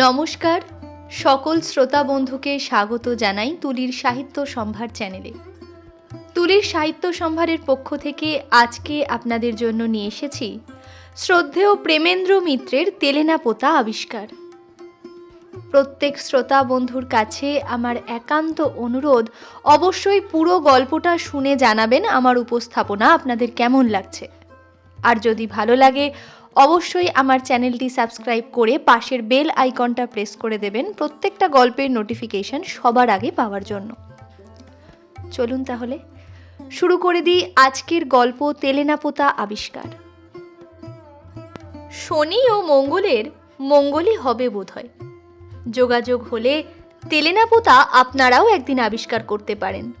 নমস্কার সকল শ্রোতা বন্ধুকে স্বাগত জানাই তুলির সাহিত্য সম্ভার চ্যানেলে। তুলির সাহিত্য সম্ভারের পক্ষ থেকে আজকে আপনাদের জন্য নিয়ে এসেছি শ্রদ্ধেয় প্রেমেন্দ্র মিত্রের তেলেনা পোতা আবিষ্কার। প্রত্যেক শ্রোতা বন্ধুর কাছে আমার একান্ত অনুরোধ, অবশ্যই পুরো গল্পটা শুনে জানাবেন আমার উপস্থাপনা আপনাদের কেমন লাগছে। আর যদি ভালো লাগে, অবশ্যই আমার চ্যানেলটি সাবস্ক্রাইব করে পাশের বেল আইকনটা প্রেস করে দেবেন প্রত্যেকটা গল্পের নোটিফিকেশন সবার আগে পাওয়ার জন্য। চলুন তাহলে শুরু করে দিই আজকের গল্প তেলেনাপোতা আবিষ্কার। শনি ও মঙ্গলের মঙ্গলই হবে বোধহয়। যোগাযোগ হলে তেলেনাপোতা আপনারাও একদিন আবিষ্কার করতে পারেন।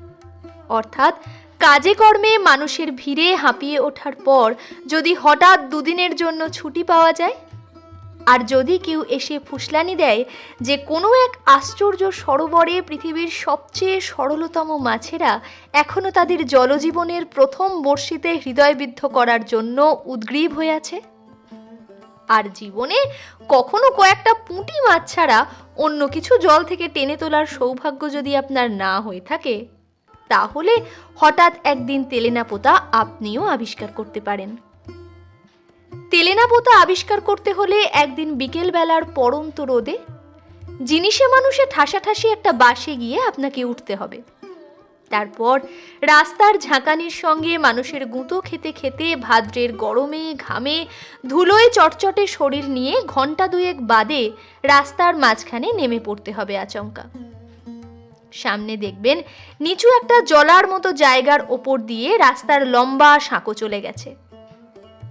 অর্থাৎ কাজে কর্মে মানুষের ভিড়ে হাঁপিয়ে ওঠার পর যদি হঠাৎ দুদিনের জন্য ছুটি পাওয়া যায় আর যদি কেউ এসে ফুসলানি দেয় যে কোনো এক আশ্চর্য সরোবরে পৃথিবীর সবচেয়ে সরলতম মাছেরা এখনও তাদের জলজীবনের প্রথম বর্ষিতে হৃদয়বিদ্ধ করার জন্য উদ্গ্রীব হয়ে আছে? আর জীবনে কখনো কয়েকটা পুঁটি মাছ ছাড়া অন্য কিছু জল থেকে টেনে তোলার সৌভাগ্য যদি আপনার না হয়ে থাকে, তাহলে হঠাৎ একদিন তেলেনা পোতা আপনিও আবিষ্কার করতে পারেন। তেলেনা পোতা আবিষ্কার করতে হলে একদিন বিকেলবেলার পরন্ত রোদে জিনিসে মানুষে ঠাসাঠাসি একটা বাসে গিয়ে আপনাকে উঠতে হবে। তারপর রাস্তার ঝাঁকানির সঙ্গে মানুষের গুঁতো খেতে খেতে, ভাদ্রের গরমে, ঘামে, ধুলোয় চটচটে শরীর নিয়ে ঘণ্টা দুয়েক বাদে রাস্তার মাঝখানে নেমে পড়তে হবে আচমকা। সামনে দেখবেন, নিচু একটা জলার মতো জায়গার ওপর দিয়ে রাস্তার লম্বা সাঁকো চলে গেছে।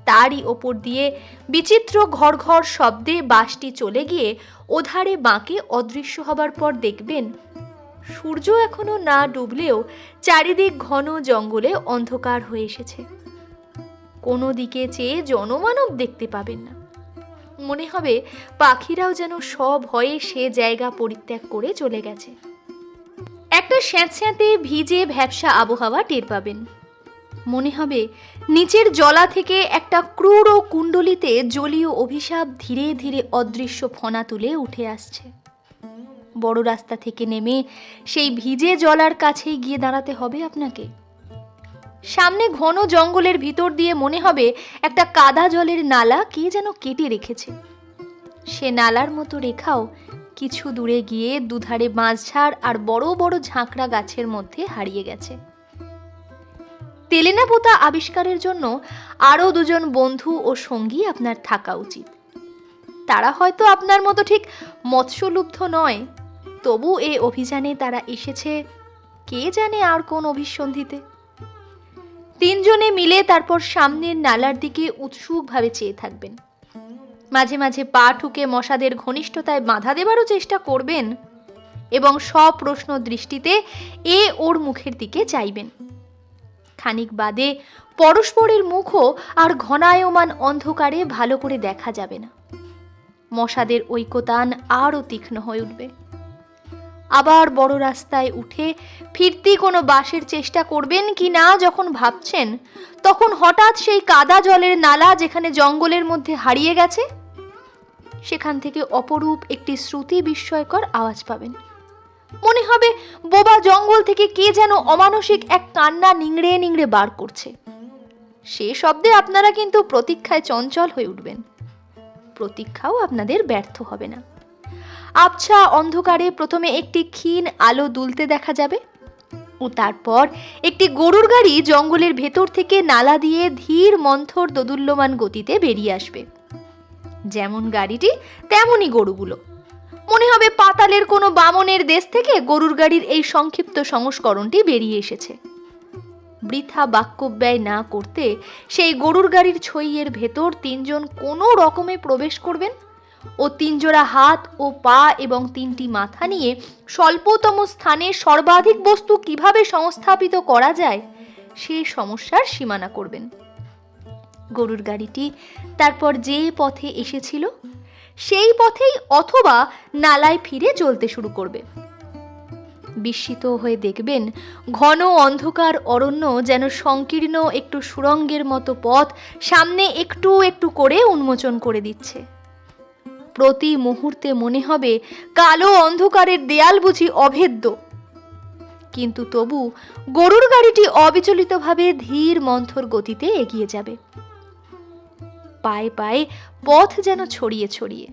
তারই ওপর দিয়ে বিচিত্র ঘর ঘর শব্দে বাসটি চলে গিয়ে ওধারে বাঁকে অদৃশ্য হবার পর দেখবেন, সূর্য এখনও না ডুবলেও চারিদিক ঘন জঙ্গলে অন্ধকার হয়ে এসেছে। কোনো দিকে চেয়ে জনমানব দেখতে পাবেন না। মনে হবে পাখিরাও যেন সব ভয়ে সে জায়গা পরিত্যাগ করে চলে গেছে। একটা স্যাঁতস্যাঁতে ভিজে ভ্যাবসা আবহাওয়া টের পাবেন। মনে হবে নিচের জলা থেকে একটা ক্রূর কুণ্ডলিতে জলীয় অভিশাপ ধীরে ধীরে অদৃশ্য ফনা তুলে উঠে আসছে। বড় রাস্তা থেকে নেমে সেই ভিজে জলার কাছেই গিয়ে দাঁড়াতে হবে আপনাকে। সামনে ঘন জঙ্গলের ভিতর দিয়ে মনে হবে একটা কাদা জলের নালা কে যেন কেটে রেখেছে। সে নালার মতো রেখাও কিছু দূরে গিয়ে দুধারে বাঁশঝাড় আর বড় বড় ঝাঁকড়া গাছের মধ্যে হারিয়ে গেছে। তেলেনা পোতা আবিষ্কারের জন্য আরও দুজন বন্ধু ও সঙ্গী আপনার থাকা উচিত। তারা হয়তো আপনার মতো ঠিক মৎস্যলুব্ধ নয়। তবু এ অভিযানে তারা এসেছে। কে জানে আর কোন অভিসন্ধিতে। তিনজনে মিলে তারপর সামনের নালার দিকে উৎসুকভাবে চেয়ে থাকবেন। মাঝে মাঝে পা ঠুকে মশাদের ঘনিষ্ঠতায় বাধা দেবারও চেষ্টা করবেন এবং সব প্রশ্ন দৃষ্টিতে এ ওর মুখের দিকে চাইবেন। খানিক বাদে পরস্পরের মুখও আর ঘনায়মান অন্ধকারে ভালো করে দেখা যাবে না। মশাদের ঐকতান আরও তীক্ষ্ণ হয়ে উঠবে। আবার বড় রাস্তায় উঠে ফিরতি কোনো বাসের চেষ্টা করবেন কি না যখন ভাবছেন, তখন হঠাৎ সেই কাদা জলের নালা যেখানে জঙ্গলের মধ্যে হারিয়ে গেছে, সেখান থেকে অপরূপ একটি শ্রুতি বিস্ময়কর আওয়াজ পাবেন। মনে হবে বোবা জঙ্গল থেকে কে যেন অমানসিক এক কান্না নিংড়ে নিংড়ে বার করছে। সে শব্দে আপনারা কিন্তু প্রতীক্ষায় চঞ্চল হয়ে উঠবেন। প্রতীক্ষাও আপনাদের ব্যর্থ হবে না। আবছা অন্ধকারে প্রথমে একটি ক্ষীণ আলো দুলতে দেখা যাবে ও তারপর একটি গরুর গাড়ি জঙ্গলের ভেতর থেকে নালা দিয়ে ধীর মন্থর দোদুল্যমান গতিতে বেরিয়ে আসবে। যেমন গাড়িটি, তেমনই গরুগুলো। মনে হবে পাতালের কোনো বামনের দেশ থেকে গরুর গাড়ির এই সংক্ষিপ্ত সংস্করণটি বেরিয়ে এসেছে। বৃথা বাক্য ব্যয় না করতে সেই গরুর গাড়ির ছইয়ের ভেতর তিনজন কোনো রকমে প্রবেশ করবেন? ও তিনজোড়া হাত ও পা এবং তিনটি মাথা নিয়ে স্বল্পতম স্থানে সর্বাধিক বস্তু কীভাবে সংস্থাপিত করা যায় সেই সমস্যার সীমানা করবেন। গরুর গাড়িটি তারপর যে পথে এসেছিল? সেই পথেই অথবা নালায় ফিরে চলতে শুরু করবে। বিস্মিত হয়ে দেখবেন, ঘন অন্ধকার অরণ্য যেন সংকীর্ণ একটু সুরঙ্গের মতো পথ সামনে একটু একটু করে উন্মোচন করে দিচ্ছে। প্রতি মুহূর্তে মনে হবে কালো অন্ধকারের দেয়াল বুঝি অভেদ্য। কিন্তু তবু গরুর গাড়িটি অবিচলিতভাবে ধীর মন্থর গতিতে এগিয়ে যাবে। পায়ে পায়ে পথ যেন ছড়িয়ে ছড়িয়ে।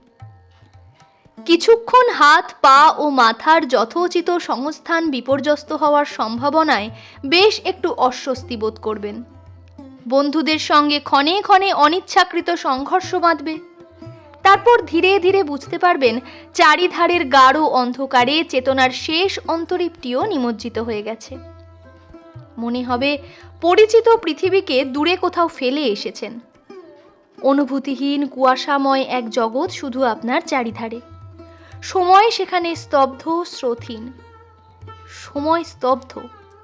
কিছুক্ষণ হাত, পা ও মাথার যথোচিত সংস্থান বিপর্যস্ত হওয়ার সম্ভাবনায় বেশ একটু অস্বস্তি বোধ করবেন। বন্ধুদের সঙ্গে ক্ষণে ক্ষণে অনিচ্ছাকৃত সংঘর্ষ বাঁধবে। তারপর ধীরে ধীরে বুঝতে পারবেন, চারিধারের গাঢ় অন্ধকারে চেতনার শেষ অন্তরীপটিও নিমজ্জিত হয়ে গেছে। মনে হবে, পরিচিত পৃথিবীকে দূরে কোথাও ফেলে এসেছেন। অনুভূতিহীন, কুয়াশাময় এক জগৎ শুধু আপনার চারিধারে। সময় সেখানে স্তব্ধ স্রোতহীন সময় স্তব্ধ।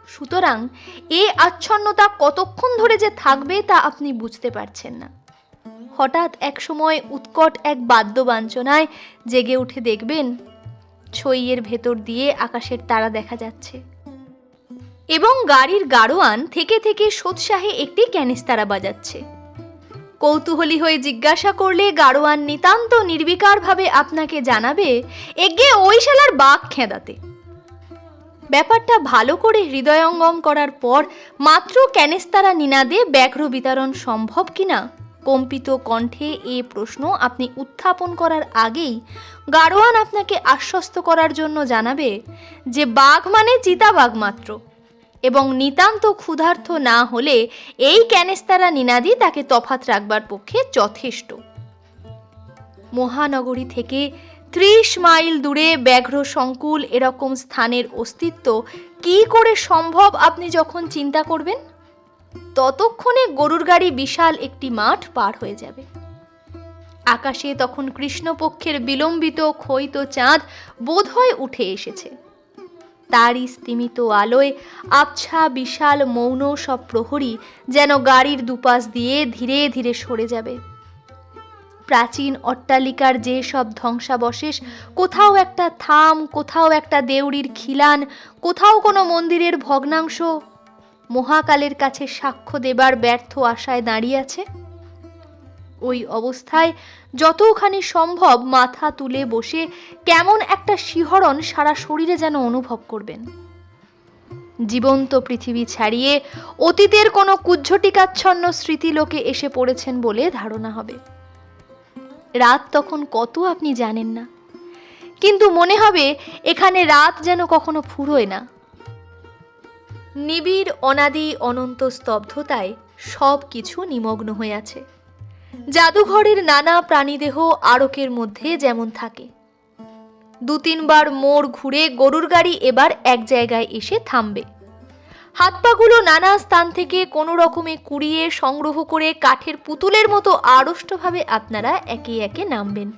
সুতরাং এ আচ্ছন্নতা কতক্ষণ ধরে যে থাকবে তা আপনি বুঝতে পারছেন না। হঠাৎ এক সময় উৎকট এক বাদ্যবাঞ্ছনায় জেগে উঠে দেখবেন, ছইয়ের ভেতর দিয়ে আকাশের তারা দেখা যাচ্ছে। এবং গাড়ির গাড়োয়ান থেকে থেকে সোৎসাহে একটি ক্যানিস্তারা বাজাচ্ছে। কৌতূহলী হয়ে জিজ্ঞাসা করলে গাড়োয়ান নিতান্ত নির্বিকারভাবে আপনাকে জানাবে, এগে ওই শালার বাঘ খেদাতে। ব্যাপারটা ভালো করে হৃদয়ঙ্গম করার পর মাত্র ক্যানেস্তারা নিনাদে ব্যাঘ্র বিতরণ সম্ভব কিনা, কম্পিত কণ্ঠে এ প্রশ্ন আপনি উত্থাপন করার আগেই গাড়োয়ান আপনাকে আশ্বস্ত করার জন্য জানাবে যে বাঘ মানে চিতাবাঘ মাত্র। এবং নিতান্ত ক্ষুধার্থ না হলে এই ক্যানেস্তারা নিনাদি তাকে তফাত রাখবার পক্ষে যথেষ্ট। মহানগরী থেকে ত্রিশ মাইল দূরে ব্যাঘ্র সংকুল এরকম স্থানের অস্তিত্ব কি করে সম্ভব আপনি যখন চিন্তা করবেন? ততক্ষণে গরুর গাড়ি বিশাল একটি মাঠ পার হয়ে যাবে। আকাশে তখন কৃষ্ণপক্ষের বিলম্বিত ক্ষয়িত চাঁদ বোধহয় উঠে এসেছে। তারই স্তিমিত আলোয় আবছা বিশাল মৌন সব প্রহরী যেন গাড়ির দুপাশ দিয়ে ধীরে ধীরে সরে যাবে। প্রাচীন অট্টালিকার যে সব ধ্বংসাবশেষ, কোথাও একটা থাম, কোথাও একটা দেউড়ির খিলান, কোথাও কোনো মন্দিরের ভগ্নাংশ, মহাকালের কাছে সাক্ষ্য দেবার ব্যর্থ আশায় দাঁড়িয়ে আছে? ওই অবস্থায় যতখানি সম্ভব মাথা তুলে বসে কেমন একটা শিহরণ সারা শরীরে যেন অনুভব করবেন। জীবন্ত পৃথিবী ছাড়িয়ে অতীতের কোনো কুজ্ঝটিকাচ্ছন্ন স্মৃতিলোকে এসে পড়েছেন বলে ধারণা হবে। রাত তখন কত আপনি জানেন না। কিন্তু মনে হবে এখানে রাত যেন কখনো ফুরোয় না। নিবিড় অনাদি অনন্ত স্তব্ধতায় সব কিছু নিমগ্ন হয়ে আছে। জাদুঘরের নানা প্রাণীদেহ আরকের মধ্যে যেমন থাকে। দু তিনবার মোড় ঘুরে গরুর গাড়ি এবার এক জায়গায় এসে থামবে। হাত পাগুলো নানা স্থান থেকে কোনো রকমে কুড়িয়ে সংগ্রহ করে কাঠের পুতুলের মতো আড়ষ্টভাবে আপনারা একে একে নামবেন।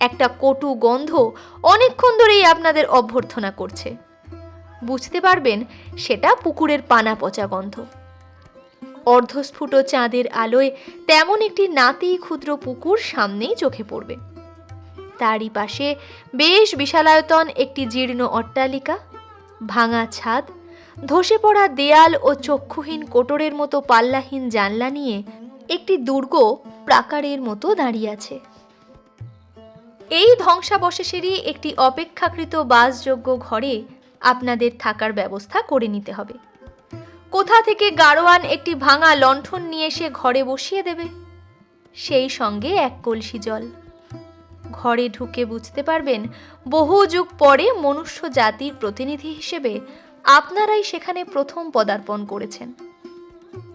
একটা কটু গন্ধ অনেকক্ষণ ধরেই আপনাদের অভ্যর্থনা করছে। বুঝতে পারবেন, সেটা পুকুরের পানা পচা গন্ধ। অর্ধস্ফুট চাঁদের আলোয় তেমন একটি নাতি ক্ষুদ্র পুকুর সামনেই চোখে পড়বে। তারই পাশে বেশ বিশালায়তন একটি জীর্ণ অট্টালিকা, ভাঙা ছাদ, ধসে পড়া দেয়াল ও চক্ষুহীন কোটরের মতো পাল্লাহীন জানলা নিয়ে একটি দুর্গ প্রাকারের মতো দাঁড়িয়ে আছে। এই ধ্বংসাবশেষেরই একটি অপেক্ষাকৃত বাসযোগ্য ঘরে আপনাদের থাকার ব্যবস্থা করে নিতে হবে। কোথা থেকে গাড়োয়ান একটি ভাঙা লণ্ঠন নিয়ে এসে ঘরে বসিয়ে দেবে? সেই সঙ্গে এক কলসি জল। ঘরে ঢুকে বুঝতে পারবেন, বহু যুগ পরে মনুষ্য জাতির প্রতিনিধি হিসেবে আপনারাই সেখানে প্রথম পদার্পণ করেছেন।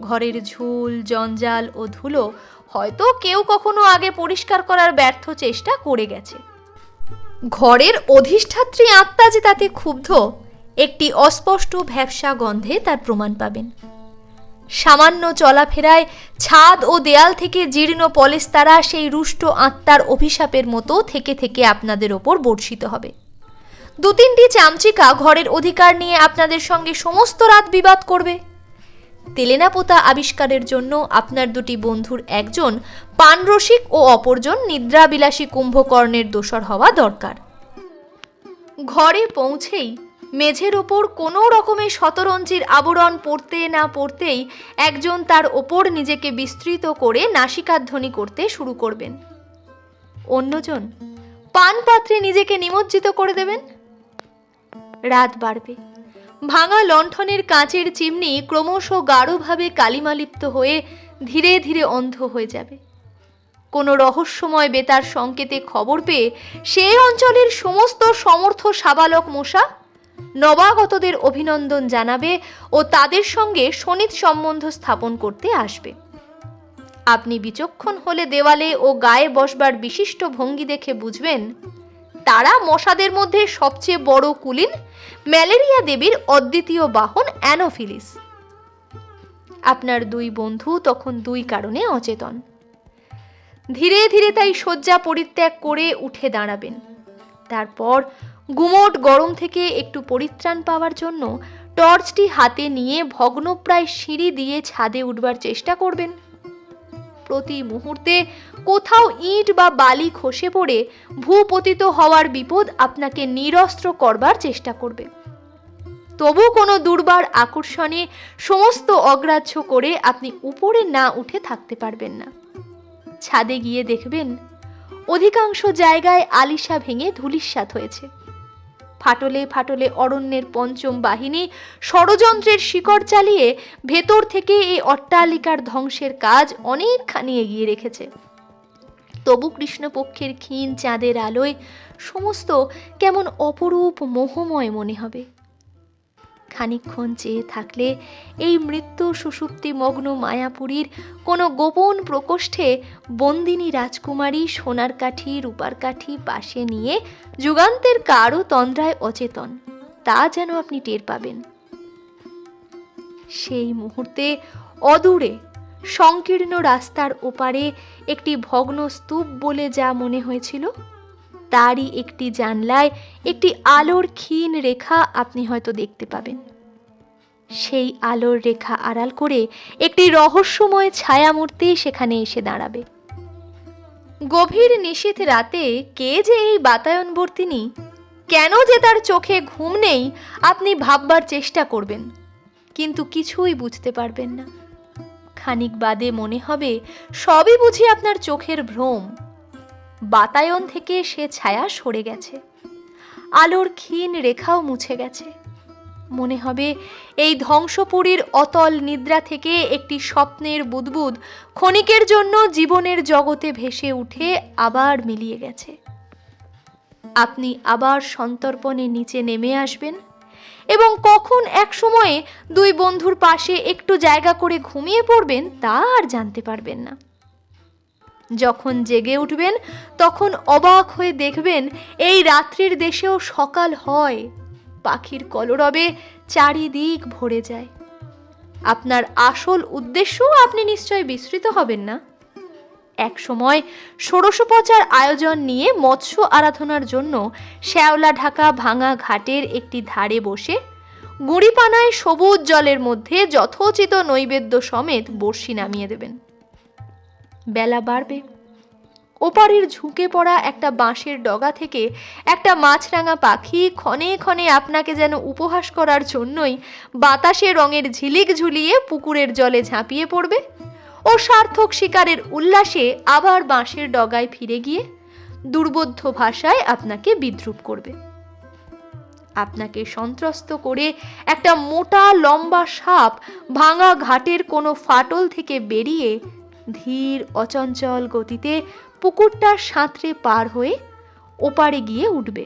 ঘরের ঝুল, জঞ্জাল ও ধুলো হয়তো কেউ কখনো আগে পরিষ্কার করার ব্যর্থ চেষ্টা করে গেছে। ঘরের অধিষ্ঠাত্রী আত্মা যে তাতে ক্ষুব্ধ একটি অস্পষ্ট ভ্যাবসা গন্ধে তার প্রমাণ পাবেন। সামান্য চলাফেরায় ছাদ ও দেয়াল থেকে জীর্ণ পলেস্তারা সেই রুষ্ট আত্মার অভিশাপের মতো থেকে থেকে আপনাদের ওপর বর্ষিত হবে। দু তিনটি চামচিকা ঘরের অধিকার নিয়ে আপনাদের সঙ্গে সমস্ত রাত বিবাদ করবে। তেলেনা পোতা আবিষ্কারের জন্য আপনার দুটি বন্ধুর একজন পানরসিক ও অপরজন নিদ্রাবিলাসী কুম্ভকর্ণের দোসর হওয়া দরকার। ঘরে পৌঁছেই মেঝের ওপর কোনো রকমের শতরঞ্জির আবরণ পড়তে না পড়তেই একজন তার ওপর নিজেকে বিস্তৃত করে নাসিকাধ্বনি করতে শুরু করবেন। অন্যজন, পান পাত্রে নিজেকে নিমজ্জিত করে দেবেন। রাত বাড়বে। ভাঙা লণ্ঠনের কাঁচের চিমনি ক্রমশ গাঢ়ভাবে কালিমালিপ্ত হয়ে ধীরে ধীরে অন্ধ হয়ে যাবে। কোনো রহস্যময় বেতার সংকেতে খবর পেয়ে সেই অঞ্চলের সমস্ত সমর্থ সাবালক মশা নবাগতদের অভিনন্দন জানাবে ও তাদের সঙ্গে সনিত সম্বন্ধ স্থাপন করতে আসবে। আপনি বিচক্ষণ হলে দেওয়ালে ও গায়ে বসবার বিশিষ্ট ভঙ্গি দেখে বুঝবেন, তারা মশাদের মধ্যে সবচেয়ে বড় কুলিন ম্যালেরিয়া দেবীর অদ্বিতীয় বাহন অ্যানোফিলিস। আপনার দুই বন্ধু তখন দুই কারণে অচেতন। ধীরে ধীরে তাই শয্যা পরিত্যাগ করে উঠে দাঁড়াবেন। তারপর গুমোট গরম থেকে একটু পরিত্রাণ পাওয়ার জন্য টর্চটি হাতে নিয়ে ভগ্নপ্রায় সিঁড়ি দিয়ে ছাদে উঠবার চেষ্টা করবেন। প্রতি মুহূর্তে কোথাও ইট বা বালি খসে পড়ে ভূপতিত হওয়ার বিপদ আপনাকে নিরস্ত্র করবার চেষ্টা করবে। তবু কোনো দুর্বার আকর্ষণে সমস্ত অগ্রাহ্য করে আপনি উপরে না উঠে থাকতে পারবেন না। ছাদে গিয়ে দেখবেন, অধিকাংশ জায়গায় আলিশা ভেঙে ধুলিস্বাত হয়েছে। ফাটলে ফাটলে অরণ্যের পঞ্চম বাহিনী ষড়যন্ত্রের শিকড় চালিয়ে ভেতর থেকে এই অট্টালিকার ধ্বংসের কাজ অনেকখানি এগিয়ে রেখেছে। তবু কৃষ্ণপক্ষের ক্ষীণ চাঁদের আলোয় সমস্ত কেমন অপরূপ মোহময় মনে হবে। খানিকক্ষণ চেয়ে থাকলে এই মৃত্যু সুষুপ্তি মগ্ন মায়াপুরীর কোনো গোপন প্রকোষ্ঠে বন্দিনী রাজকুমারী সোনার কাঠি, রূপার কাঠি পাশে নিয়ে যুগান্তের কারও তন্দ্রায় অচেতন। তা যেন আপনি টের পাবেন। সেই মুহূর্তে অদূরে, সংকীর্ণ রাস্তার ওপারে একটি ভগ্ন স্তূপ বলে যা মনে হয়েছিল তারই একটি জানলায় একটি আলোর ক্ষীণ রেখা আপনি হয়তো দেখতে পাবেন। সেই আলোর রেখা আড়াল করে একটি রহস্যময় ছায়ামূর্তি সেখানে এসে দাঁড়াবে। গভীর নিশীথ রাতে কে যে এই বাতায়নবর্তিনী? কেন যে তার চোখে ঘুম নেই, আপনি ভাববার চেষ্টা করবেন, কিন্তু কিছুই বুঝতে পারবেন না। খানিক বাদে মনে হবে, সবই বুঝি আপনার চোখের ভ্রম। বাতায়ন থেকে সে ছায়া সরে গেছে। আলোর ক্ষীণ রেখাও মুছে গেছে। মনে হবে এই ধ্বংসপুরীর অতল নিদ্রা থেকে একটি স্বপ্নের বুদবুদ ক্ষণিকের জন্য জীবনের জগতে ভেসে উঠে আবার মিলিয়ে গেছে। আপনি আবার সন্তর্পণে নিচে নেমে আসবেন এবং কখন এক সময়ে দুই বন্ধুর পাশে একটু জায়গা করে ঘুমিয়ে পড়বেন তা আর জানতে পারবেন না। যখন জেগে উঠবেন, তখন অবাক হয়ে দেখবেন এই রাত্রির দেশেও সকাল হয়। পাখির কলরবে চারিদিক ভরে যায়। আপনার আসল উদ্দেশ্যও আপনি নিশ্চয় বিস্মৃত হবেন না। এক সময় ষোড়শোপচার আয়োজন নিয়ে মৎস্য আরাধনার জন্য শ্যাওলা ঢাকা ভাঙা ঘাটের একটি ধারে বসে গুড়িপানায় সবুজ জলের মধ্যে যথোচিত নৈবেদ্য সমেত বর্ষি নামিয়ে দেবেন। বেলা বাড়বে। ওপারের ঝুঁকে পড়া একটা বাঁশের ডগা থেকে একটা মাছরাঙা পাখি ক্ষণে ক্ষণে আপনাকে যেন উপহাস করার জন্যই বাতাসে রঙের ঝিলিক ঝুলিয়ে পুকুরের জলে ঝাঁপিয়ে পড়বে। ও সার্থক শিকারের উল্লাসে আবার বাঁশের ডগায় ফিরে গিয়ে দুর্বোধ্য ভাষায় আপনাকে বিদ্রুপ করবে। আপনাকে সন্ত্রস্ত করে একটা মোটা লম্বা সাপ ভাঙা ঘাটের কোনো ফাটল থেকে বেরিয়ে ধীর, অচঞ্চল গতিতে পুকুরটা সাঁতরে পার হয়ে ওপারে গিয়ে উঠবে।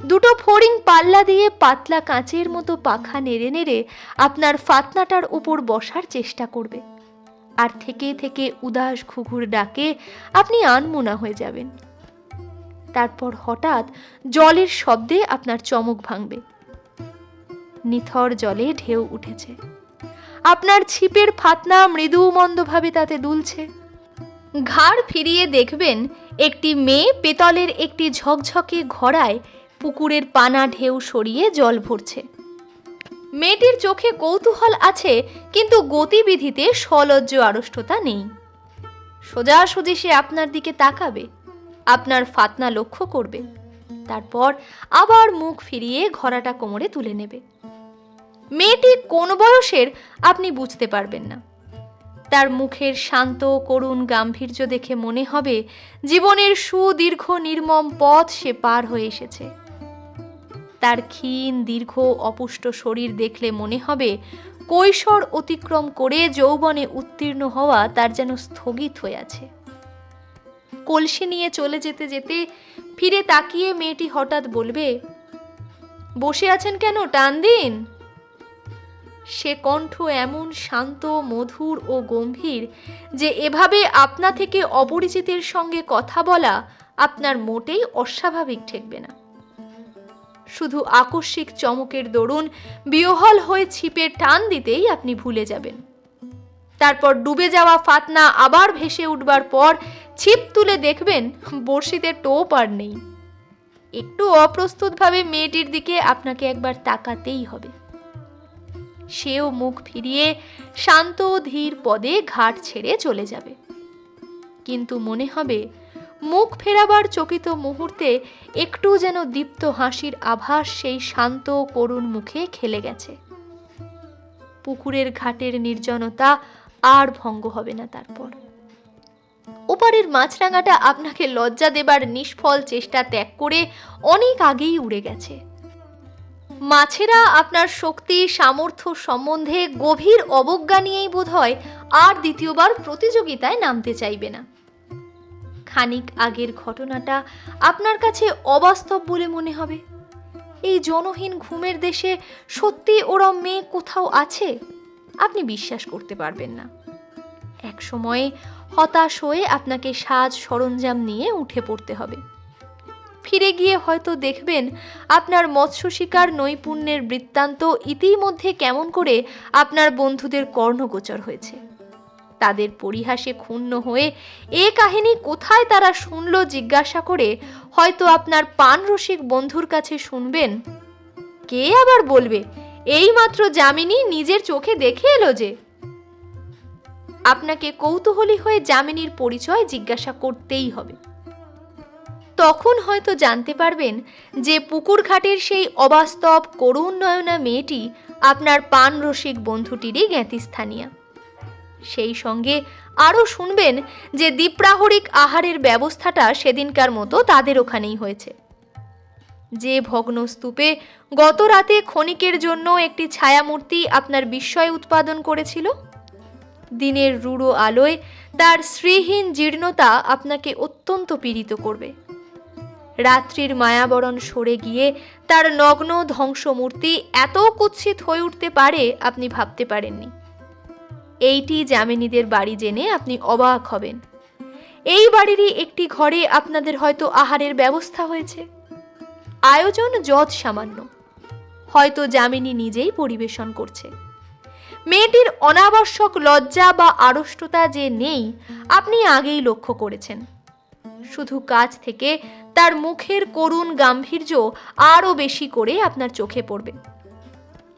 দুটো ফড়িং পাল্লা দিয়ে পাতলা কাঁচের মতো পাখা নেড়ে নেড়ে আপনার ফাতনাটার ওপর বসার চেষ্টা করবে। আর থেকে থেকে উদাস ঘুঘুর ডাকে আপনি আনমোনা হয়ে যাবেন। তারপর হঠাৎ জলের শব্দে আপনার চমক ভাঙবে। নিথর জলে ঢেউ উঠেছে। আপনার ছিপের ফাতনা মৃদু মন্দভাবে তাতে দুলছে। ঘাড় ফিরিয়ে দেখবেন, একটি মেয়ে পেতলের একটি ঝকঝকে ঘড়ায় পুকুরের পানা ঢেউ সরিয়ে জল ভরছে। মেয়েটির চোখে কৌতূহল আছে, কিন্তু গতিবিধিতে সলজ্জ আড়ষ্টতা নেই। সোজাসুজি সে আপনার দিকে তাকাবে, আপনার ফাতনা লক্ষ্য করবে, তারপর আবার মুখ ফিরিয়ে ঘোড়াটা কোমরে তুলে নেবে। মেয়েটি কোন বয়সের আপনি বুঝতে পারবেন না। তার মুখের শান্ত, করুণ গাম্ভীর্য দেখে মনে হবে জীবনের সুদীর্ঘ নির্মম পথ সে পার হয়ে এসেছে। তার ক্ষীণ, দীর্ঘ, অপুষ্ট শরীর দেখলে মনে হবে কৈশোর অতিক্রম করে যৌবনে উত্তীর্ণ হওয়া তার যেন স্থগিত হয়ে আছে। কলসি নিয়ে চলে যেতে যেতে ফিরে তাকিয়ে মেয়েটি হঠাৎ বলবে, বসে আছেন কেন? টান দিন। সে কণ্ঠ এমন শান্ত, মধুর ও গম্ভীর যে এভাবে আপনা থেকে অপরিচিতের সঙ্গে কথা বলা আপনার মোটেই অস্বাভাবিক ঠেকবে না। শুধু আকস্মিক চমকের দরুন বিহল হয়ে ছিপের টান দিতেই আপনি ভুলে যাবেন। তারপর ডুবে যাওয়া ফাতনা আবার ভেসে উঠবার পর ছিপ তুলে দেখবেন বড়শিতে টোপ আর নেই। একটু অপ্রস্তুতভাবে মেয়েটির দিকে আপনাকে একবার তাকাতেই হবে। সেও মুখ ফিরিয়ে শান্ত ধীর পদে ঘাট ছেড়ে চলে যাবে। কিন্তু মনে হবে, মুখ ফেরাবার চকিত মুহূর্তে একটু যেন দীপ্ত হাসির আভাস সেই শান্ত করুণ মুখে খেলে গেছে। পুকুরের ঘাটের নির্জনতা আর ভঙ্গ হবে না তারপর। ওপারের মাছরাঙাটা আপনাকে লজ্জা দেবার নিষ্ফল চেষ্টা ত্যাগ করে অনেক আগেই উড়ে গেছে। মাছেরা আপনার শক্তি, সামর্থ্য সম্বন্ধে গভীর অবজ্ঞা নিয়েই বোধহয় আর দ্বিতীয়বার প্রতিযোগিতায় নামতে চাইবে না। খানিক আগের ঘটনাটা আপনার কাছে অবাস্তব বলে মনে হবে। এই জনহীন ঘুমের দেশে সত্যি ওরা মেয়ে কোথাও আছে? আপনি বিশ্বাস করতে পারবেন না। এক সময়ে হতাশ হয়ে আপনাকে সাজ সরঞ্জাম নিয়ে উঠে পড়তে হবে। ফিরে গিয়ে হয়তো দেখবেন আপনার মৎস্য শিকার নৈপুণ্যের বৃত্তান্ত ইতিমধ্যে কেমন করে আপনার বন্ধুদের কর্ণগোচর হয়েছে। তাদের পরিহাসে ক্ষুণ্ণ হয়ে এ কাহিনী কোথায় তারা শুনল জিজ্ঞাসা করে হয়তো আপনার পানরসিক বন্ধুর কাছে শুনবেন। কে আবার বলবে? এইমাত্র যামিনী নিজের চোখে দেখে এলো যে। আপনাকে কৌতূহলী হয়ে যামিনীর পরিচয় জিজ্ঞাসা করতেই হবে। তখন হয়তো জানতে পারবেন যে পুকুর ঘাটের সেই অবাস্তব করুণ নয়না মেয়েটি আপনার পান রসিক বন্ধুটিরই জ্ঞাতিস্থানীয়া। সেই সঙ্গে আরও শুনবেন যে দ্বীপ্রাহরিক আহারের ব্যবস্থাটা সেদিনকার মতো তাদের ওখানেই হয়েছে। যে ভগ্ন স্তূপে গত রাতে ক্ষণিকের জন্য একটি ছায়ামূর্তি আপনার বিস্ময় উৎপাদন করেছিল? দিনের রূঢ় আলোয় তার শ্রীহীন জীর্ণতা আপনাকে অত্যন্ত পীড়িত করবে। রাত্রির মায়াবরণ সরে গিয়ে তার নগ্ন ধ্বংসমূর্তি এত কুৎসিত হয়ে উঠতে পারে আপনি ভাবতে পারেননি। এইটি যামিনীদের বাড়ি জেনে আপনি অবাক হবেন। এই বাড়িরই একটি ঘরে আপনাদের হয়তো আহারের ব্যবস্থা হয়েছে। আয়োজন যৎ সামান্য। হয়তো যামিনী নিজেই পরিবেশন করছে। মেয়েটির অনাবশ্যক লজ্জা বা আড়ষ্টতা যে নেই, আপনি আগেই লক্ষ্য করেছেন। শুধু কাজ থেকে তার মুখের করুণ গাম্ভীর্য আরও বেশি করে আপনার চোখে পড়বে।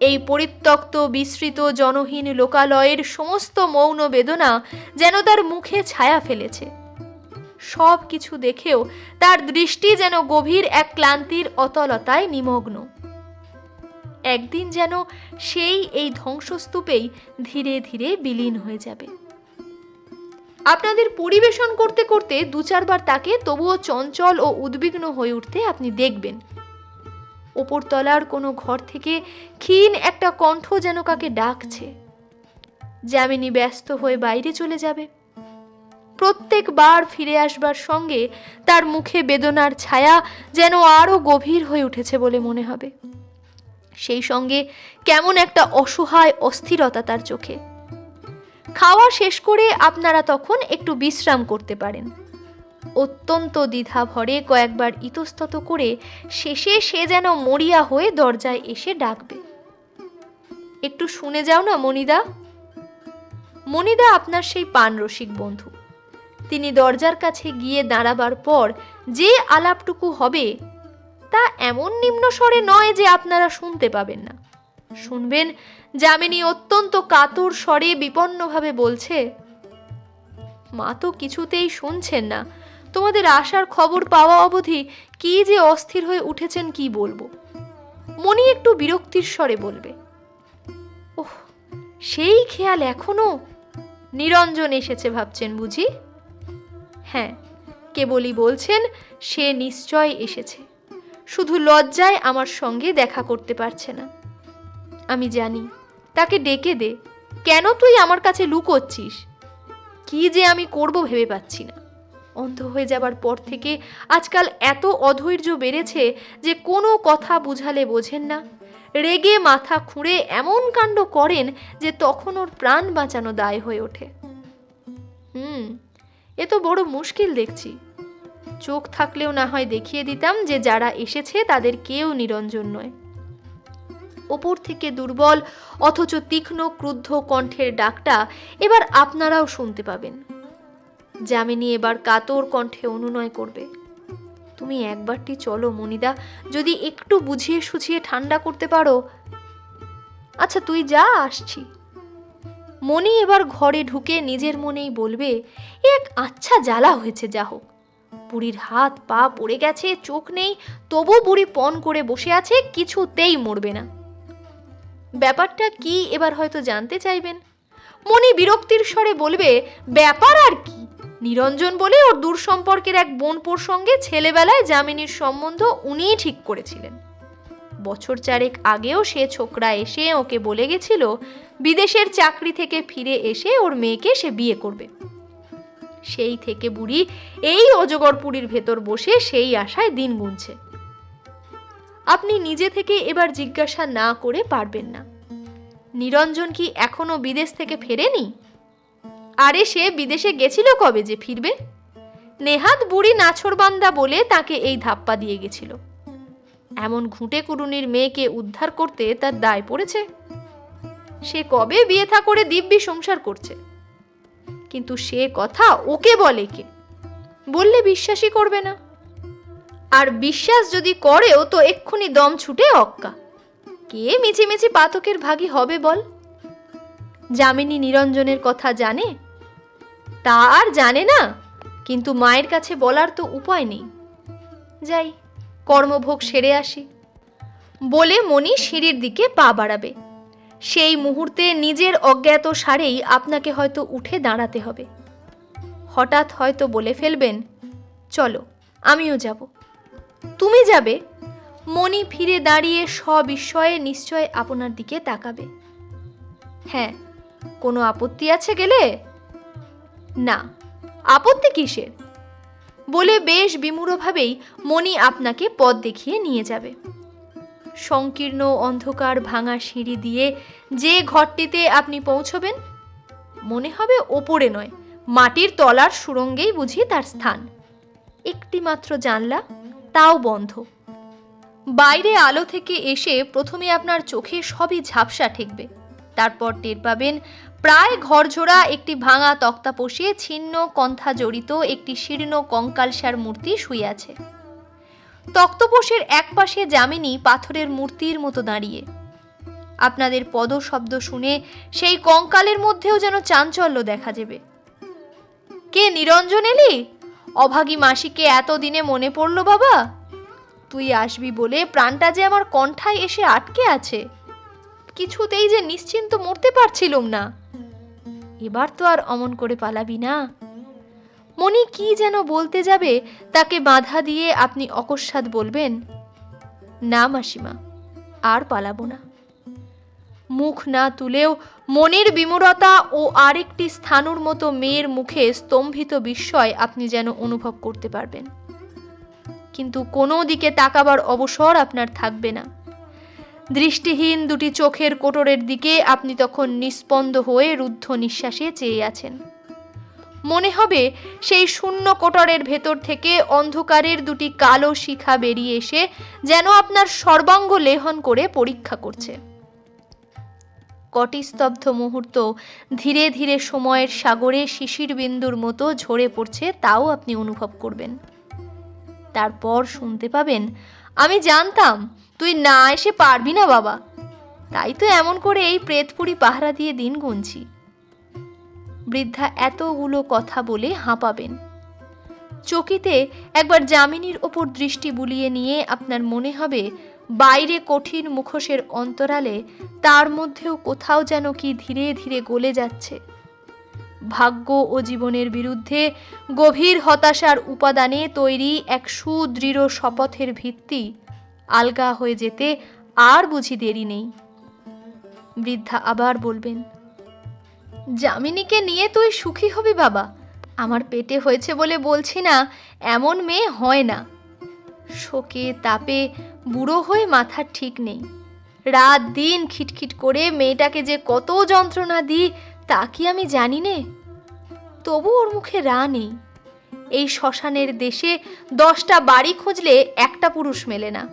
এই পরিত্যক্ত, বিস্তৃত, জনহীন লোকালয়ের সমস্ত মৌন বেদনা যেন তার মুখে ছায়া ফেলেছে। সব কিছু দেখেও তার দৃষ্টি যেন গভীর এক ক্লান্তির অতলতায় নিমগ্ন। একদিন যেন সেই এই ধ্বংসস্তূপেই ধীরে ধীরে বিলীন হয়ে যাবে। আপনাদের পরিবেশন করতে করতে দু চারবার তাকে তবুও চঞ্চল ও উদ্বিগ্ন হয়ে উঠতে আপনি দেখবেন। ওপরতলার কোনো ঘর থেকে ক্ষীণ একটা কণ্ঠ যেন কাকে ডাকছে। যামিনী ব্যস্ত হয়ে বাইরে চলে যাবে। প্রত্যেকবার ফিরে আসবার সঙ্গে তার মুখে বেদনার ছায়া যেন আরও গভীর হয়ে উঠেছে বলে মনে হবে। সেই সঙ্গে কেমন একটা অসহায় অস্থিরতা তার চোখে। খাওয়া শেষ করে আপনারা তখন একটু বিশ্রাম করতে পারেন। অত্যন্ত দ্বিধা ভরে কয়েকবার ইতস্তত করে শেষে সে যেন মরিয়া হয়ে দরজায় এসে ডাকবে। একটু শুনে যাও না মনিদা। মনিদা আপনার সেই পানরসিক বন্ধু। তিনি দরজার কাছে গিয়ে দাঁড়াবার পর যে আলাপটুকু হবে তা এমন নিম্ন স্বরে নয় যে আপনারা শুনতে পাবেন না। শুনবেন যামিনী অত্যন্ত কাতর স্বরে বিপন্নভাবে বলছে, মা তো কিছুতেই শুনছেন না। তোমাদের আসার খবর পাওয়া অবধি কি যে অস্থির হয়ে উঠেছেন কি বলব? মনি একটু বিরক্তির স্বরে বলবে, ওহ, সেই খেয়াল এখনও? নিরঞ্জন এসেছে ভাবছেন বুঝি? হ্যাঁ কেবলই বলছেন সে নিশ্চয় এসেছে। শুধু লজ্জায় আমার সঙ্গে দেখা করতে পারছে না। আমি জানি তাকে ডেকে দে। কেন তুই আমার কাছে লুকোচ্ছিস? কি যে আমি করব ভেবে পাচ্ছি না। অন্ধ হয়ে যাবার পর থেকে আজকাল এত অধৈর্য বেড়েছে যে কোনো কথা বুঝালে বোঝেন না। রেগে মাথা খুঁড়ে এমন কাণ্ড করেন যে তখন ওর প্রাণ বাঁচানো দায় হয়ে ওঠে। হুম, এ তো বড় মুশকিল দেখছি। চোখ থাকলেও না হয় দেখিয়ে দিতাম যে যারা এসেছে তাদের কেউ নিরঞ্জন নয়। ওপর থেকে দুর্বল, অথচ তীক্ষ্ণ, ক্রুদ্ধ কণ্ঠের ডাকটা এবার আপনারাও শুনতে পাবেন। যামিনী এবার কাতর কণ্ঠে অনুনয় করবে। তুমি একবারটি চলো মনিদা যদি একটু বুঝিয়ে সুঝিয়ে ঠান্ডা করতে পারো। আচ্ছা তুই যা, আসছি। মনি এবার ঘরে ঢুকে নিজের মনেই বলবে "এ এক আচ্ছা জ্বালা হয়েছে, যা হোক। বুড়ির হাত পা পড়ে গেছে, চোখ নেই, তবু বুড়ি পণ করে বসে আছে, কিছুতেই মরবে না। ব্যাপারটা কি এবার হয়তো জানতে চাইবেন? মনি বিরক্তির স্বরে বলবে, ব্যাপার আর কি? নিরঞ্জন বলে ওর দূর সম্পর্কের এক বোনপোর সঙ্গে ছেলেবেলায় যামিনীর সম্বন্ধ উনিই ঠিক করেছিলেন। বছর চারেক আগেও সে ছোকরা এসে ওকে বলে গেছিল, বিদেশের চাকরি থেকে ফিরে এসে ওর মেয়েকে সে বিয়ে করবে। সেই থেকে বুড়ি এই অজগরপুরীর ভেতর বসে সেই আশায় দিন গুনছে। আপনি নিজে থেকে এবার জিজ্ঞাসা না করে পারবেন না। নিরঞ্জন কি এখনও বিদেশ থেকে ফেরেনি? আরে সে বিদেশে গেছিল কবে যে ফিরবে? নেহাত বুড়ি নাছরবান্দা বলে তাকে এই ধাপ্পা দিয়ে গেছিল। এমন ঘুঁটে কুরুনির মেয়েকে উদ্ধার করতে তার দায় পড়েছে। সে কবে বিয়ে থা করে দিব্যি সংসার করছে? কিন্তু সে কথা ওকে বলে কে? বললে বিশ্বাসই করবে না। আর বিশ্বাস যদি করেও তো এক্ষুনি দম ছুটে অক্কা। কে মিছিমিছি পাতকের ভাগী হবে বল? যামিনী নিরঞ্জনের কথা জানে? তা আর জানে না, কিন্তু মায়ের কাছে বলার তো উপায় নেই। যাই, কর্মভোগ সেরে আসি। বলে মনি সিঁড়ির দিকে পা বাড়াবে। সেই মুহূর্তে নিজের অজ্ঞাত সারেই আপনাকে হয়তো উঠে দাঁড়াতে হবে। হঠাৎ হয়তো বলে ফেলবেন, চলো, আমিও যাব। তুমি যাবে। মনি ফিরে দাঁড়িয়ে সবিস্ময়ে নিশ্চয় আপনার দিকে তাকাবে। হ্যাঁ কোনো আপত্তি আছে গেলে? না, আপত্তি কিসের? বলে বেশ বিমূঢ়ভাবেই মনি আপনাকে পথ দেখিয়ে নিয়ে যাবে। সংকীর্ণ অন্ধকার ভাঙা সিঁড়ি দিয়ে যে ঘরটিতে আপনি পৌঁছবেন, মনে হবে ওপরে নয়, মাটির তলার সুরঙ্গেই বুঝি তার স্থান। একটি মাত্র জানলা তাও বন্ধ। বাইরে আলো থেকে এসে প্রথমে আপনার চোখে সবই ঝাপসা ঠেকবে। তারপর টের পাবেন, প্রায় ঘরঝোড়া একটি ভাঙা তক্তা তক্তাপোষে ছিন্ন কন্থা জড়িত একটি শীর্ণ কঙ্কালসার মূর্তি শুয়ে আছে। তক্তপোষের একপাশে যামিনী পাথরের মূর্তির মতো দাঁড়িয়ে। আপনাদের পদ শব্দ শুনে সেই কঙ্কালের মধ্যেও যেন চাঞ্চল্য দেখা যাবে। কে নিরঞ্জন এলি? অভাগী মাসিকে এতদিনে মনে পড়ল বাবা? তুই আসবি বলে প্রাণটা যে আমার কণ্ঠায় এসে আটকে আছে। কিছুতেই যে নিশ্চিন্ত মরতে পারছিলুম না। এবার তো আর অমন করে পালাবি না। মনি কি যেন বলতে যাবে, তাকে বাধা দিয়ে আপনি অকস্মাৎ বলবেন, না মাসিমা, আর পালাবো না। মুখ না তুলেও মনের বিমূরতা ও আরেকটি স্থানুর মতো মেয়ের মুখে স্তম্ভিত বিস্ময় আপনি যেন অনুভব করতে পারবেন। কিন্তু কোনো দিকে তাকাবার অবসর আপনার থাকবে না। দৃষ্টিহীন দুটি চোখের কোটরের দিকে আপনি তখন নিস্পন্দ হয়ে রুদ্ধ নিঃশ্বাসে চেয়ে আছেন। মনে হবে সেই শূন্য কোটরের ভেতর থেকে অন্ধকারের দুটি কালো শিখা বেরিয়ে এসে যেন আপনার সর্বাঙ্গ লেহন করে পরীক্ষা করছে। কটি স্তব্ধ মুহূর্ত, ধীরে ধীরে সময়ের সাগরে শিশির বিন্দুর মতো ঝরে পড়ছে তাও আপনি অনুভব করবেন। তারপর শুনতে পাবেন, আমি জানতাম, তুই না এসে পারবি না বাবা। তাই তো এমন করে এই প্রেতপুরি পাহারা দিয়ে দিন গুনছি। বৃদ্ধা এতগুলো কথা বলে হাঁপাবেন। চকিতে একবার যামিনীর ওপর দৃষ্টি বুলিয়ে নিয়ে আপনার মনে হবে বাইরে কঠিন মুখোশের অন্তরালে তার মধ্যেও কোথাও যেন কি ধীরে ধীরে গলে যাচ্ছে। ভাগ্য ও জীবনের বিরুদ্ধে গভীর হতাশার উপাদানে তৈরি এক সুদৃঢ় শপথের ভিত্তি আলগা হয়ে যেতে আর বুঝি দেরি নেই। বৃদ্ধা আবার বলবেন, যামিনীকে নিয়ে তুই সুখী হবি বাবা। আমার পেটে হয়েছে বলে বলছি না, এমন মেয়ে হয় না। শোকে তাপে বুড়ো হয়ে মাথার ঠিক নেই। রাত দিন খিটখিট করে মেয়েটাকে যে কত যন্ত্রণা দিই, তা কি আমি জানি নে? তবু ওর মুখে রা নেই। এই শ্মশানের দেশে দশটা বাড়ি খুঁজলে একটা পুরুষ মেলে না।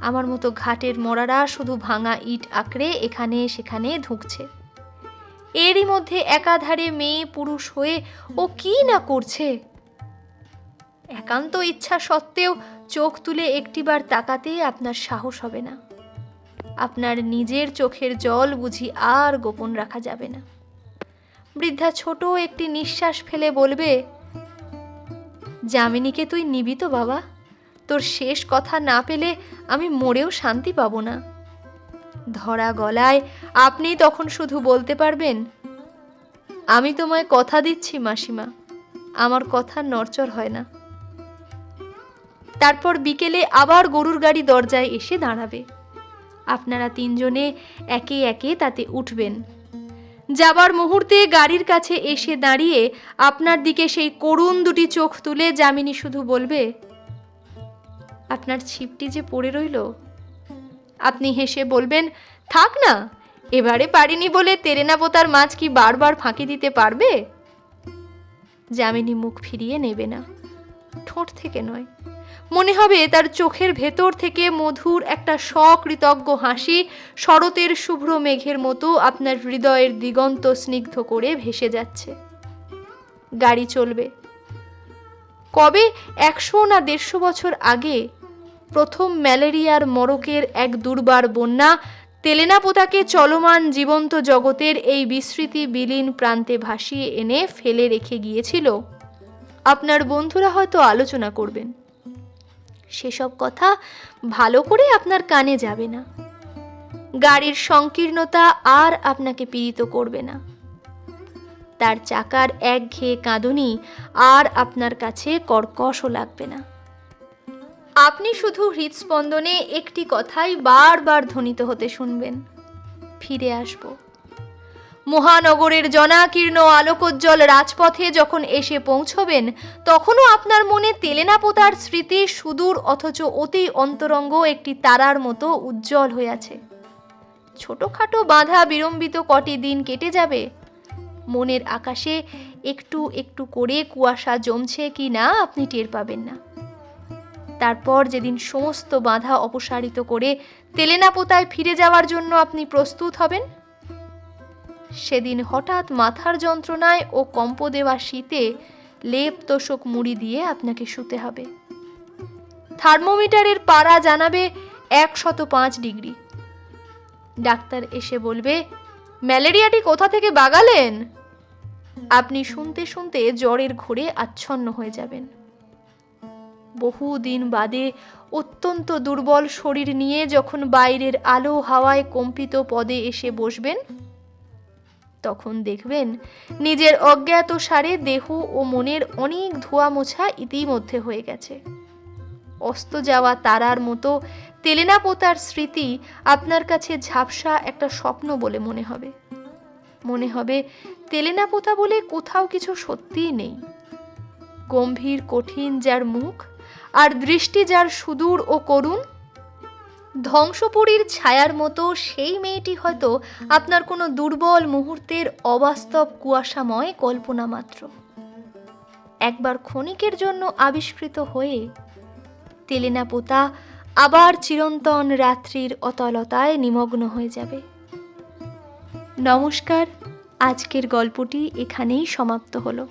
আমার মতো ঘাটের মরারা শুধু ভাঙা ইট আঁকড়ে এখানে সেখানে ধুঁকছে। এরই মধ্যে একাধারে মেয়ে পুরুষ হয়ে ও কি না করছে? একান্ত ইচ্ছা সত্ত্বেও চোখ তুলে একটিবার তাকাতে আপনার সাহস হবে না। আপনার নিজের চোখের জল বুঝি আর গোপন রাখা যাবে না। বৃদ্ধা ছোট একটি নিঃশ্বাস ফেলে বলবে, যামিনীকে তুই নিবি তো বাবা। তোর শেষ কথা না পেলে আমি মরেও শান্তি পাব না। ধরা গলায় আপনি তখন শুধু বলতে পারবেন, আমি তোমায় কথা দিচ্ছি মাসিমা। আমার কথা নড়চড় হয় না। তারপর বিকেলে আবার গরুর গাড়ি দরজায় এসে দাঁড়াবে। আপনারা তিনজনে একে একে তাতে উঠবেন। যাবার মুহূর্তে গাড়ির কাছে এসে দাঁড়িয়ে আপনার দিকে সেই করুণ দুটি চোখ তুলে যামিনী শুধু বলবে, আপনার ছিপটি যে পড়ে রইল? আপনি হেসে বলবেন, থাক না, এবারে পারিনি বলে তেরেনা পোতার মাছ কি বারবার ফাঁকি দিতে পারবে? যামিনী মুখ ফিরিয়ে নেবে না। ঠোঁট থেকে নয় মনে হবে তার চোখের ভেতর থেকে মধুর একটা সকৃতজ্ঞ হাসি, শরতের শুভ্র মেঘের মতো আপনার হৃদয়ের দিগন্ত স্নিগ্ধ করে ভেসে যাচ্ছে। গাড়ি চলবে। কবে? একশো না দেড়শো বছর আগে প্রথম ম্যালেরিয়ার মরকের এক দুর্বার বন্যা তেলেনাপোতাকে চলমান জীবন্ত জগতের এই বিস্মৃতি বিলীন প্রান্তে ভাসিয়ে এনে ফেলে রেখে গিয়েছিল। আপনার বন্ধুরা হয়তো আলোচনা করবেন। সেসব কথা ভালো করে আপনার কানে যাবে না। গাড়ির সংকীর্ণতা আর আপনাকে পীড়িত করবে না। তার চাকার একঘেয়ে কাঁদুনি আর আপনার কাছে কর্কশও লাগবে না। আপনি শুধু হৃদস্পন্দনে একটি কথাই বারবার ধ্বনিত হতে শুনবেন। ফিরে আসব। মহানগরের জনাকীর্ণ আলোকোজ্জ্বল রাজপথে যখন এসে পৌঁছবেন, তখনও আপনার মনে তেলেনা পোতার স্মৃতি সুদূর অথচ অতি অন্তরঙ্গ একটি তারার মতো উজ্জ্বল হয়ে আছে। ছোটখাটো বাধা বিড়ম্বিত কটি দিন কেটে যাবে? মনের আকাশে একটু একটু করে কুয়াশা জমছে কি না আপনি টের পাবেন না। তারপর যেদিন সমস্ত বাধা অপসারিত করে তেলেনাপোতায় ফিরে যাওয়ার জন্য আপনি প্রস্তুত হবেন? সেদিন হঠাৎ মাথার যন্ত্রণায় ও কম্প দেওয়া শীতে লেপ তোষক মুড়ি দিয়ে আপনাকে শুতে হবে। থার্মোমিটারের পাড়া জানাবে একশত পাঁচ ডিগ্রি। ডাক্তার এসে বলবে, ম্যালেরিয়াটি কোথা থেকে বাগালেন? আপনি শুনতে শুনতে জ্বরের ঘোরে আচ্ছন্ন হয়ে যাবেন। বহুদিন বাদে অত্যন্ত দুর্বল শরীর নিয়ে যখন বাইরের আলো হাওয়ায় কম্পিত পদে এসে বসবেন তখন দেখবেন নিজের অজ্ঞাত সারে দেহ ও মনের অনেক ধোয়া মোছা ইতিমধ্যে হয়ে গেছে। অস্ত যাওয়া তারার মতো তেলেনা পোতার স্মৃতি আপনার কাছে ঝাপসা একটা স্বপ্ন বলে মনে হবে। মনে হবে তেলেনা পোতা বলে কোথাও কিছু সত্যিই নেই। গম্ভীর, কঠিন যার মুখ আর দৃষ্টি যার সুদূর ও করুণ ধ্বংসপুরীর ছায়ার মতো সেই মেয়েটি হয়তো আপনার কোনো দুর্বল মুহূর্তের অবাস্তব কুয়াশাময় কল্পনা মাত্র। একবার ক্ষণিকের জন্য আবিষ্কৃত হয়ে তেলেনা পোতা আবার চিরন্তন রাত্রির অতলতায় নিমগ্ন হয়ে যাবে। নমস্কার, আজকের গল্পটি এখানেই সমাপ্ত হলো।